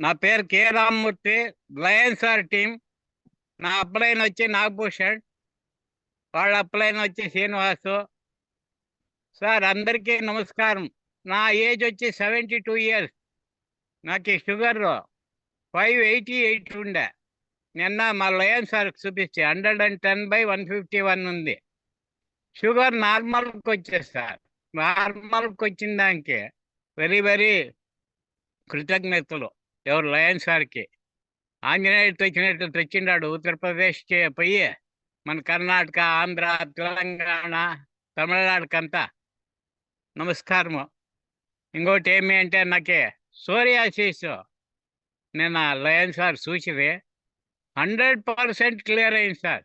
నా పేరు K Rammurthy lions R team నా అప్లైన్ వచ్చి నాగభూషణ్ వాళ్ళ అప్లైన్ వచ్చి శ్రీనివాసు. సార్ అందరికీ నమస్కారం. నా ఏజ్ వచ్చి సెవెంటీ టూ ఇయర్స్. నాకు షుగర్ ఫైవ్ ఎయిటీ ఎయిట్ ఉండే. నిన్న మా లయన్ సార్ చూపిస్తే hundred and ten by one fifty one ఉంది. షుగర్ నార్మల్కి వచ్చేది సార్. నార్మల్కి వచ్చిన దానికి వెరీ వెరీ కృతజ్ఞతలు. ఎవరు లయన్ సార్కి ఆంజనేయుడు తెచ్చినట్టు తెచ్చిండాడు ఉత్తరప్రదేశ్కి పోయి మన కర్ణాటక ఆంధ్ర తెలంగాణ తమిళనాడుకంతా. నమస్కారము. ఇంకోటి ఏమి అంటే నాకే సోరియాసిస్ నేను లయన్ సార్ చూసిది హండ్రెడ్ పర్సెంట్ క్లియర్ అయింది సార్.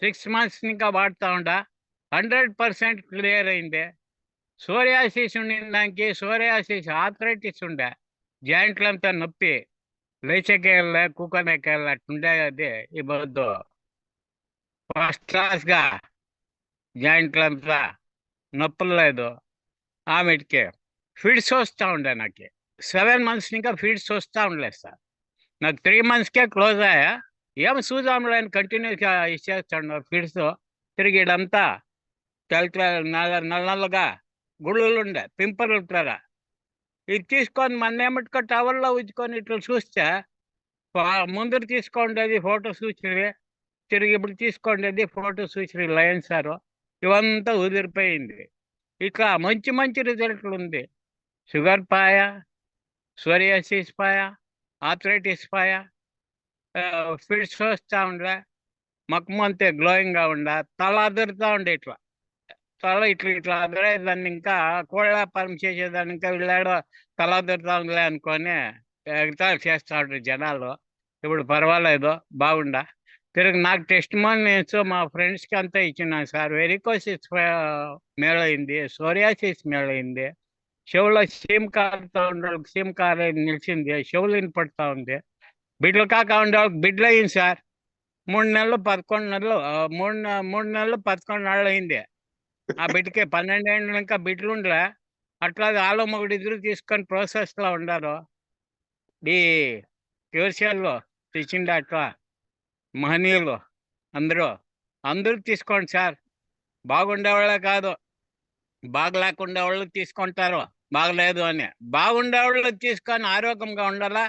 సిక్స్ మంత్స్ ఇంకా వాడుతూ ఉండా. హండ్రెడ్ పర్సెంట్ క్లియర్ అయింది. సోరియాసిస్ ఉండిన దానికి. సోరియాసిస్ ఆథరైటిస్ ఉండే. జాయింట్లంతా నొప్పి లేచకేళ్ళ కూకనేకేళ్ళ అట్టుండే అది ఈ బొద్దు ఫస్ట్ క్లాస్గా జాయింట్లంతా నొప్పులు లేదు ఆమెకి ఫీడ్స్ వస్తూ ఉండే నాకు సెవెన్ మంత్స్ ఇంకా ఫిడ్స్ వస్తూ ఉండలేదు సార్ నాకు త్రీ మంత్స్కే క్లోజ్ అయ్యా ఏం చూద్దాంలే ఆయన కంటిన్యూగా ఇచ్చేస్తాడు ఫీడ్స్ తిరిగి ఇడంతా తెల్ల నల్ల నల్లగా గుళ్ళు ఉండే పింపుల్ ఉంటారా ఇది తీసుకొని మన ఏమిటికో టవర్లో ఉంచుకొని ఇట్లా చూస్తే పా- తీసుకోండి అది ఫోటో చూసిరి తిరిగి ఇప్పుడు తీసుకోండేది ఫోటో సూచన లయన్ సారు ఇవంతా ఉదిరిపోయింది. ఇట్లా మంచి మంచి రిజల్ట్లు ఉంది. షుగర్ పాయ సోరియాసిస్ పాయ ఆథరైటిస్ పాయ ఫిట్స్ వస్తూ ఉండే మక్కుమంతే గ్లోయింగ్గా ఉండ తల అదురుతూ ఉండే ఇట్లా. తల ఇట్లా ఇట్లా అదిరే దాన్ని ఇంకా కోళ్ళ వ్యాపారం చేసేదాన్ని ఇంకా వీళ్ళాడో తల దొరుకుతాంలే అనుకొని ఎగతాళి చేస్తా ఉంటారు జనాలు. ఇప్పుడు పర్వాలేదు బాగుండా. తిరిగి నాకు టెస్ట్ మార్నింగ్స్ మా ఫ్రెండ్స్కి అంతా ఇచ్చినాను సార్ వెరికోసిస్ మేలైంది సోరియాసిస్ మేలైంది చెవులో సీమ్ కారుతా ఉండే వాళ్ళకి సీమ్ కారు నిలిచింది చెవులు వినపడతా ఉంది. బిడ్డలు కాక ఉండే వాళ్ళకి బిడ్డలు అయింది సార్. మూడు నెలలు పదకొండు నెలలు మూడు మూడు నెలలు పదకొండు నెలలు అయింది ఆ బిడ్డకి పన్నెండు ఏళ్ళు ఇంకా బిడ్డలు ఉండలే అట్లా వాళ్ళు మొగుడు ఇద్దరు తీసుకొని ప్రాసెస్లో ఉండారు ఈ క్యూర్షియల్లో టీచింగ్ అట్లా మహనీయులు అందరూ అందరూ తీసుకోండి సార్. బాగుండేవాళ్ళే కాదు. బాగలేకుండా వాళ్ళు తీసుకుంటారు. బాగలేదు అని. బాగుండేవాళ్ళు తీసుకొని ఆరోగ్యంగా ఉండాలా?